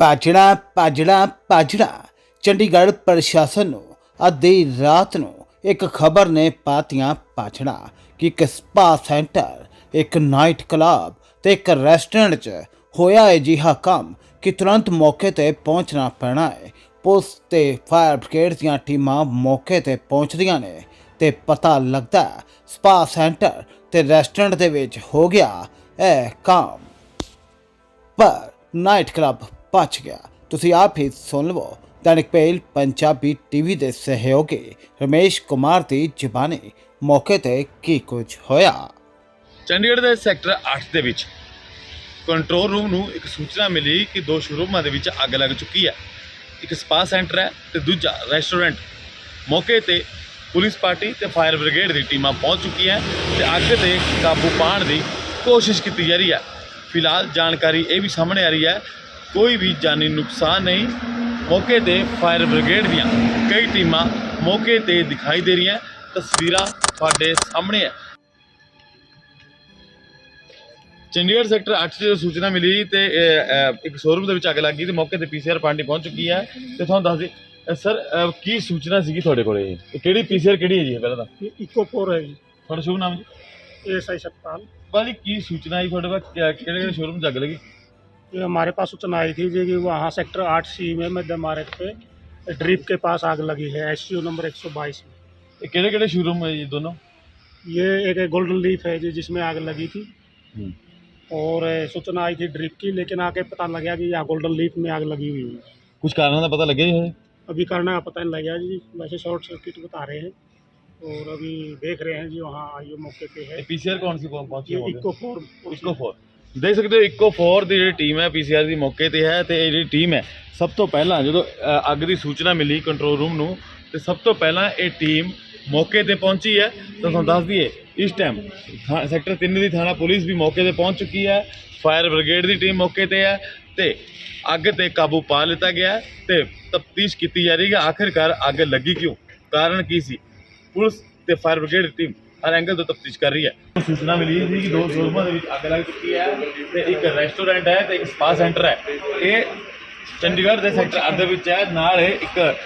ਭਾਜੜਾ ਭਾਜੜਾ ਭਾਜੜਾ। ਚੰਡੀਗੜ੍ਹ ਪ੍ਰਸ਼ਾਸਨ ਨੂੰ ਅੱਧੀ ਰਾਤ ਨੂੰ ਇੱਕ ਖਬਰ ਨੇ ਪਾਤੀਆਂ ਪਾਛੜਾ ਕਿ ਇੱਕ ਸਪਾ ਸੈਂਟਰ, ਇੱਕ ਨਾਈਟ ਕਲੱਬ ਤੇ ਇੱਕ ਰੈਸਟੋਰੈਂਟ 'ਚ ਹੋਇਆ ਅਜਿਹਾ ਕੰਮ ਕਿ ਤੁਰੰਤ ਮੌਕੇ ਤੇ ਪਹੁੰਚਣਾ ਪੈਣਾ ਹੈ। ਪੁਲਿਸ ਤੇ ਫਾਇਰ ਬ੍ਰਿਗੇਡ ਦੀਆਂ ਟੀਮਾਂ ਮੌਕੇ ਤੇ ਪਹੁੰਚਦੀਆਂ ਨੇ ਤੇ ਪਤਾ ਲੱਗਦਾ ਸਪਾ ਸੈਂਟਰ ਤੇ ਰੈਸਟੋਰੈਂਟ ਦੇ ਵਿੱਚ ਹੋ ਗਿਆ ਇਹ ਕੰਮ। ਪਰ ਨਾਈਟ ਕਲੱਬ ਪਚ ਗਿਆ। ਤੁਸੀਂ ਆਪ ਹੀ ਸੁਣ ਲਵੋ। ਦੈਨਿਕ ਪਹਿਲ ਪੰਜਾਬੀ ਟੀਵੀ ਦੇ ਸਹਿਯੋਗੀ ਰਮੇਸ਼ ਕੁਮਾਰ ਦੀ ਜ਼ੁਬਾਨੀ ਮੌਕੇ ਤੇ ਕੀ ਕੁਝ ਹੋਇਆ? ਚੰਡੀਗੜ੍ਹ ਦੇ ਸੈਕਟਰ 8 ਦੇ ਵਿੱਚ ਕੰਟਰੋਲ ਰੂਮ ਨੂੰ ਇੱਕ ਸੂਚਨਾ ਮਿਲੀ ਕਿ ਦੋ ਸ਼ੋਰੂਮਾਂ ਦੇ ਵਿੱਚ ਅੱਗ ਲੱਗ ਚੁੱਕੀ ਹੈ। ਇੱਕ ਸਪਾ ਸੈਂਟਰ ਹੈ ਤੇ ਦੂਜਾ ਰੈਸਟੋਰੈਂਟ। ਮੌਕੇ ਤੇ ਪੁਲਿਸ ਪਾਰਟੀ ਤੇ ਫਾਇਰ ਬ੍ਰਿਗੇਡ ਦੀ ਟੀਮਾਂ ਪਹੁੰਚ ਚੁੱਕੀਆਂ ਤੇ ਅੱਗ ਤੇ ਕਾਬੂ ਪਾਉਣ ਦੀ ਕੋਸ਼ਿਸ਼ ਕੀਤੀ ਜਾ ਰਹੀ ਹੈ। ਫਿਲਹਾਲ ਜਾਣਕਾਰੀ ਇਹ ਵੀ ਸਾਹਮਣੇ ਆ ਰਹੀ ਹੈ ਕੋਈ ਵੀ ਜਾਨੀ ਨੁਕਸਾਨ ਨਹੀਂ। ਮੌਕੇ ਤੇ ਫਾਇਰ ਬ੍ਰਿਗੇਡ ਦੀਆਂ ਕਈ ਟੀਮਾਂ ਮੌਕੇ ਤੇ ਦਿਖਾਈ ਦੇ ਰਹੀਆਂ। ਤਸਵੀਰਾਂ ਤੁਹਾਡੇ ਸਾਹਮਣੇ ਹੈ ਚੰਡੀਗੜ੍ਹ ਸੈਕਟਰ 8 ਤੋਂ ਸੂਚਨਾ ਮਿਲੀ ਤੇ ਇੱਕ ਸ਼ੋਰੂਮ ਦੇ ਵਿੱਚ ਅੱਗ ਲੱਗ ਗਈ ਤੇ ਮੌਕੇ ਤੇ ਪੀਸੀਆਰ ਪਾਰਟੀ ਪਹੁੰਚ ਚੁੱਕੀ ਹੈ। ਤੇ ਤੁਹਾਨੂੰ ਦੱਸ ਦੇ ਸਰ ਕੀ ਸੂਚਨਾ ਸੀਗੀ ਤੁਹਾਡੇ ਕੋਲੇ? ਇਹ ਕਿਹੜੀ ਪੀਸੀਆਰ ਕਿਹੜੀ ਹੈ ਜੀ ਪਹਿਲਾਂ ਤਾਂ? ਇਕੋ ਪੋਰ ਹੈ ਜੀ। ਤੁਹਾਡਾ ਸ਼ੁਭ ਨਾਮ ਜੀ? ਐਸਆਈ ਸਤਪਾਲ। ਬਾਲੀ ਕੀ ਸੂਚਨਾ ਹੈ ਤੁਹਾਡੇ ਕੋਲ? ਕਿਹੜੇ ਸ਼ੋਰੂਮ ਜੱਗ ਲੱਗੀ? जो हमारे पास सूचना आई थी जी वहाँ सेक्टर आठ सी में मध्य मार्ग पे ड्रिप के पास आग लगी है एस नंबर एक सौ बाईस में। कहे कहे शोरूम है ये दोनों? ये एक गोल्डन लीफ है जी जिसमें आग लगी थी। हम्म। और सूचना आई थी ड्रिप की लेकिन आके पता लग गया कि यहाँ गोल्डन लीफ में आग लगी हुई है। कुछ कारण का पता लगे है? अभी कारण का पता नहीं लगा जी वैसे शॉर्ट सर्किट बता रहे हैं। और अभी देख रहे हैं जी वहाँ आइए मौके पे है। पीसीआर कौन सी कौन पहुँची इको फोर इको फोर ਦੇਖ ਸਕਦੇ ਹੋ, ਇਕੋ ਫੋਰ ਦੀ ਜਿਹੜੀ ਟੀਮ ਹੈ ਪੀਸੀਆਰ ਦੀ ਮੌਕੇ ਤੇ ਹੈ ਤੇ ਇਹ ਜਿਹੜੀ ਟੀਮ ਹੈ, ਸਭ ਤੋਂ ਪਹਿਲਾਂ ਜਦੋਂ ਅੱਗ ਦੀ ਸੂਚਨਾ ਮਿਲੀ ਕੰਟਰੋਲ ਰੂਮ ਨੂੰ, ਤੇ ਸਭ ਤੋਂ ਪਹਿਲਾਂ ਇਹ ਟੀਮ ਮੌਕੇ ਤੇ ਪਹੁੰਚੀ ਹੈ। ਤਾਂ ਤੁਹਾਨੂੰ ਦੱਸ ਦਈਏ, ਇਸ ਟਾਈਮ ਸੈਕਟਰ 3 ਦੀ ਥਾਣਾ ਪੁਲਿਸ ਵੀ ਮੌਕੇ ਤੇ ਪਹੁੰਚ ਚੁੱਕੀ ਹੈ। ਫਾਇਰ ਬ੍ਰਿਗੇਡ ਦੀ ਟੀਮ ਮੌਕੇ ਤੇ ਹੈ ਤੇ ਅੱਗ ਤੇ ਕਾਬੂ ਪਾ ਲਿੱਤਾ ਗਿਆ ਹੈ ਤੇ ਤਫਤੀਸ਼ ਕੀਤੀ ਜਾ ਰਹੀ ਹੈ, ਆਖਿਰਕਾਰ ਅੱਗ ਲੱਗੀ ਕਿਉਂ? ਕਾਰਨ ਕੀ ਸੀ? ਪੁਲਿਸ ਤੇ ਫਾਇਰ ਬ੍ਰਿਗੇਡ ਦੀ ਟੀਮ ਹਰ ਐਂਗਲ ਤੋਂ ਤਫਤੀਸ਼ ਕਰ ਰਹੀ ਹੈ। ਸੂਚਨਾ ਮਿਲੀ ਸੀ ਕਿ ਦੋ ਸ਼ੋਰੂਮਾਂ ਦੇ ਵਿੱਚ ਅੱਗ ਲੱਗ ਚੁੱਕੀ ਹੈ ਤੇ ਇੱਕ ਰੈਸਟੋਰੈਂਟ ਹੈ ਤੇ ਇੱਕ ਸਪਾ ਸੈਂਟਰ ਹੈ। ਇਹ ਚੰਡੀਗੜ੍ਹ ਦੇ ਸੈਕਟਰ ਅੱਧ ਵਿੱਚ ਹੈ। ਨਾਲ ਇੱਕ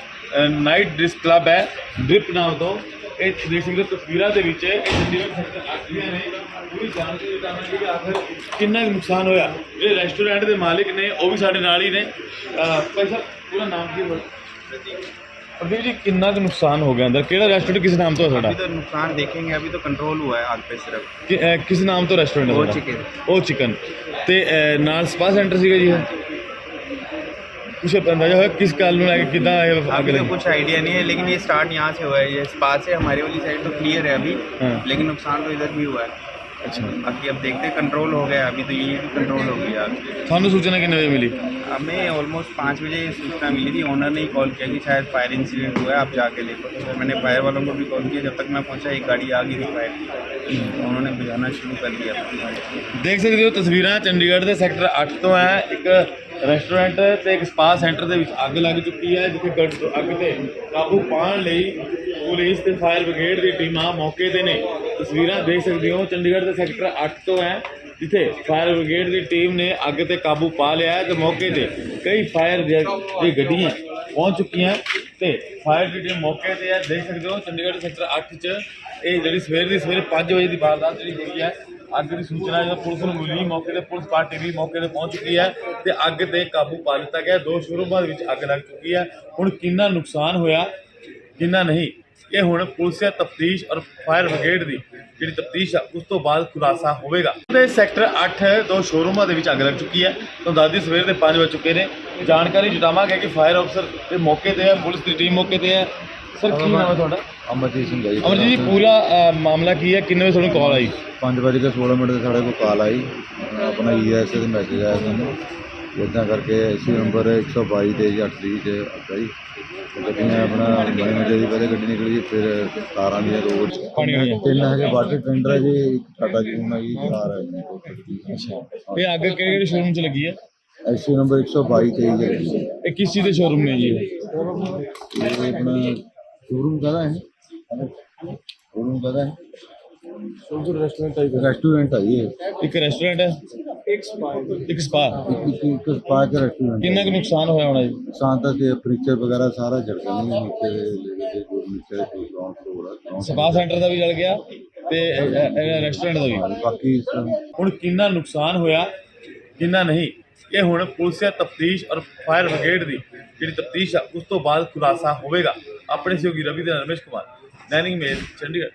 ਨਾਈਟ ਡਿਸ ਕਲੱਬ ਹੈ ਡ੍ਰਿਪ ਨਾਮ ਤੋਂ। ਇਹ ਦੇਖ ਸਕਦੇ ਤਸਵੀਰਾਂ ਦੇ ਵਿੱਚ ਇਹ ਚੰਡੀਗੜ੍ਹ ਸੈਕਟਰ ਅੱਧ ਨੇ। ਪੂਰੀ ਜਾਣਕਾਰੀ ਜਾਣਾਂਗੇ ਕਿ ਆਖਰ ਕਿੰਨਾ ਕੁ ਨੁਕਸਾਨ ਹੋਇਆ। ਜਿਹੜੇ ਰੈਸਟੋਰੈਂਟ ਦੇ ਮਾਲਿਕ ਨੇ, ਉਹ ਵੀ ਸਾਡੇ ਨਾਲ ਹੀ ਨੇ। ਅਹ ਭਾਈ ਸਾਹਿਬ ਪੂਰਾ ਨਾਮ ਕੀ ਹੈ ਅਭੀ ਜੀ ਕਿੰਨਾ ਕੁ ਨੁਕਸਾਨ ਹੋ ਗਿਆ ਅੰਦਰ ਕਿਹੜਾ ਰੈਸਟੋਰੈਂਟ ਕਿਸ ਨਾਮ ਤੋਂ ਹੈ ਤੁਹਾਡਾ अभी तो नुकसान देखेंगे अभी तो कंट्रोल हुआ है आग पे सिर्फ ਕਿ- ਅਹ ਕਿਸ ਨਾਮ ਤੋਂ ਰੈਸਟੋਰੈਂਟ ਹੈ ਉਹ ਤੁਹਾਡਾ? chicken। ਉਹ ਚਿਕਨ ਤੇ ਅਹ, ਨਾਲ ਸਪਾ ਸੈਂਟਰ ਸੀਗਾ ਜੀ ਇਹ? ਕੁਛ ਅੰਦਾਜ਼ਾ ਹੋਇਆ ਕਿਸ ਕਾਲ ਨੂੰ ਲੈ ਕੇ ਕਿਦਾਂ ਇਹ ਅੱਗ अभी तो ਲੱਗੀ कुछ आइडिया नहीं है लेकिन ये स्टार्ट यहाँ से हुआ है ये स्पा से हमारी वाली साइड तो क्लियर है अभी हाँ। लेकिन नुकसान तो इधर भी हुआ है ਅੱਛਾ बाकी अब देखते हैं कंट्रोल हो गया अभी तो ये भी कंट्रोल हो गई आग ਤੁਹਾਨੂੰ ਸੂਚਨਾ ਕਿੰਨੇ ਵਜੇ मिली हमें ऑलमोस्ट पाँच बजे सूचना मिली थी ओनर ने ही कॉल किया कि शायद फायर इंसिडेंट हुआ है आप जाके देखो तो फिर मैंने फायर वालों को भी कॉल किया जब तक मैं पहुंचा एक गाड़ी आ गई थी फायर की तो उन्होंने बुझाना शुरू कर दिया ਦੇਖ ਸਕਦੇ ਹੋ ਤਸਵੀਰਾਂ ਚੰਡੀਗੜ੍ਹ ਦੇ ਸੈਕਟਰ 8 ਤੋਂ ਹੈ ਇੱਕ ਰੈਸਟੋਰੈਂਟ ਤੇ ਇੱਕ ਸਪਾ ਸੈਂਟਰ ਦੇ ਵਿੱਚ ਅੱਗ ਲੱਗ ਚੁੱਕੀ ਹੈ ਜਿੱਥੇ ਕੰਟਰੋ- ਅੱਗ ਤੇ ਕਾਬੂ ਪਾਉਣ ਲਈ ਪੁਲਿਸ ਤੇ ਫਾਇਰ ਬ੍ਰਿਗੇਡ ਦੀ ਟੀਮਾਂ ਮੌਕੇ ਤੇ ਨੇ ਤਸਵੀਰਾਂ ਦੇਖ ਸਕਦੇ ਹੋ। ਚੰਡੀਗੜ੍ਹ ਦੇ ਸੈਕਟਰ 8 ਤੋਂ ਹੈ, ਜਿੱਥੇ ਫਾਇਰ ਬ੍ਰਿਗੇਡ ਦੀ ਟੀਮ ਨੇ ਅੱਗ ਤੇ ਕਾਬੂ ਪਾ ਲਿਆ ਹੈ ਤੇ ਮੌਕੇ ਤੇ ਕਈ ਫਾਇਰ ਦੀਆਂ ਦੀ ਗੱਡੀਆਂ ਪਹੁੰਚ ਚੁੱਕੀਆਂ ਤੇ ਫਾਇਰ ਦੀ ਟੀਮ ਮੌਕੇ ਤੇ ਹੈ। ਦੇਖ ਸਕਦੇ ਹੋ, ਚੰਡੀਗੜ੍ਹ ਸੈਕਟਰ 8 ਚ ਇਹ ਜਿਹੜੀ ਸਵੇਰ ਦੀ ਸਵੇਰੇ 5 ਵਜੇ ਦੀ ਵਾਰਦਾਤ ਜਿਹੜੀ ਹੋਈ ਹੈ, ਅੱਗ ਦੀ ਸੂਚਨਾ ਜਦੋਂ ਪੁਲਿਸ ਨੂੰ ਮਿਲੀ, ਮੌਕੇ ਤੇ ਪੁਲਿਸ ਪਾਰਟੀ ਵੀ ਮੌਕੇ ਤੇ ਪਹੁੰਚ ਚੁੱਕੀ ਹੈ ਤੇ ਅੱਗ ਤੇ ਕਾਬੂ ਪਾ ਲਿੱਤਾ ਗਿਆ। ਦੋ ਸ਼ੋਰੂਮਾਂ ਦੇ ਵਿੱਚ ਅੱਗ ਲੱਗ ਚੁੱਕੀ ਹੈ। ਹੁਣ ਕਿੰਨਾ ਨੁਕਸਾਨ ਹੋਇਆ, ਕਿੰਨਾ ਨਹੀਂ ਇਹ ਹੁਣ ਪੁਲਿਸ ਦੀ ਤਫਤੀਸ਼ ਔਰ ਫਾਇਰ ਬ੍ਰਿਗੇਡ ਦੀ ਜਿਹੜੀ ਤਫਤੀਸ਼ ਆ ਉਸ ਤੋਂ ਬਾਅਦ ਖੁਲਾਸਾ ਹੋਵੇਗਾ। ਤੇ ਸੈਕਟਰ 8 ਦੋ ਸ਼ੋਰੂਮਾਂ ਦੇ ਵਿੱਚ ਅੱਗ ਲੱਗ ਚੁੱਕੀ ਹੈ। ਤਾਂ ਦਾਦੀ ਸਵੇਰ ਦੇ 5 ਵਜੇ ਚੁੱਕੇ ਨੇ। ਜਾਣਕਾਰੀ ਜੁਟਾਵਾਂਗੇ ਕਿ ਫਾਇਰ ਅਫਸਰ ਤੇ ਮੌਕੇ ਤੇ ਹੈ ਪੁਲਿਸ ਦੀ ਟੀਮ ਮੌਕੇ ਤੇ ਹੈ। ਸਰ ਕੀ ਨਾਮ ਹੈ ਤੁਹਾਡਾ? ਅਮਰਜੀਤ ਸਿੰਘ ਜੀ। ਅਮਰਜੀਤ ਜੀ ਪੂਰਾ ਮਾਮਲਾ ਕੀ ਹੈ? ਕਿੰਨੇ ਵਜੇ ਤੁਹਾਨੂੰ ਕਾਲ ਆਈ? 5 ਵਜੇ ਕੇ 16 ਮਿੰਟ ਤੇ ਸਾਡੇ ਕੋਲ ਕਾਲ ਆਈ। ਆਪਣਾ ਈਐਸਏ ਦੇ ਮੈਸੇਜ ਆਇਆ ਸਾਨੂੰ। ਇਦਾਂ ਕਰਕੇ ਇਸੀ ਨੰਬਰ 122 ਤੇ 830 ਚ ਅੱਗਾ ਜੀ। ਤੇ ਗੱਡੀਆਂ ਆਪਣਾ ਮਜੇ ਦੀ ਪਹਿਲੇ ਗੱਡੀ ਨਿਕਲੀ ਫਿਰ ਕਾਰਾਂ ਦੀਆਂ ਰੋਡ ਤਿੰਨ ਹੈਗੇ ਵਾਟਰ ਟੈਂਡਰ ਹੈ ਜੀ ਇੱਕ ਟਾਟਾ ਜੂਨ ਹੈ ਜੀ ਕਾਰ ਹੈ ਇਹ ਅੱਗ ਕਿਹੜੇ ਕਿਹੜੇ ਸ਼ੋਰੂਮ 'ਚ ਲੱਗੀ ਹੈ ਐਸੀ ਨੰਬਰ 122 ਤੇ ਜੀ ਹੈ। ਇਹ ਕਿਸ ਚੀਜ਼ ਦੇ ਸ਼ੋਰੂਮ ਨੇ ਜੀ? ਇਹ? ਆਪਣਾ ਸ਼ੋਰੂਮ ਕਹਦਾ ਹੈ? ਸ਼ੋਰੂਮ ਕਹਦਾ ਹੈ? ਉਧਰ ਰੈਸਟੋਰੈਂਟ ਟਾਈਪ ਰੈਸਟੋਰੈਂਟ ਹੈ। ਇਹ। ਇੱਕ ਰੈਸਟੋਰੈਂਟ ਹੈ? ਇੱਕ ਸਪਾ ਇੱਕ ਇੱਕ ਸਪਾ ਕੇ ਰੈਸਟੋਰੈਂਟ ਕਿੰਨਾ ਕੁ ਨੁਕਸਾਨ ਹੋਇਆ ਹੋਣਾ ਜੀ? ਨੁਕਸਾਨ ਤਾਂ ਤੇ ਫਰਨੀਚਰ ਵਗੈਰਾ ਸਾਰਾ ਜੜ ਗਿਆ ਨਹੀਂ ਨੀਚੇ ਦੇ ਲੇਵੇ ਦੇ ਨੀਚੇ ਦੇ ਗਰਾਊਂਡ ਫਲੋਰ ਸਪਾ ਸੈਂਟਰ ਦਾ ਵੀ ਜਲ ਗਿਆ ਤੇ ਰੈਸਟੋਰੈਂਟ ਦਾ ਵੀ। ਬਾਕੀ ਹੁਣ ਕਿੰਨਾ ਨੁਕਸਾਨ ਹੋਇਆ ਕਿੰਨਾ ਨਹੀਂ ਇਹ ਹੁਣ ਪੁਲਿਸ ਦੀ ਤਫਤੀਸ਼ ਔਰ ਫਾਇਰ ਬ੍ਰਿਗੇਡ ਦੀ ਜਿਹੜੀ ਤਫਤੀਸ਼ ਆ ਉਸ ਤੋਂ ਬਾਅਦ ਖੁਲਾਸਾ ਹੋਵੇਗਾ। ਆਪਣੇ ਸਹਿਯੋਗੀ ਰਵੀ ਦੇ ਨਾਲ ਰਮੇਸ਼ ਕੁਮਾਰ ਦੈਨਿਕ ਮੇਲ ਚੰਡੀਗੜ੍ਹ।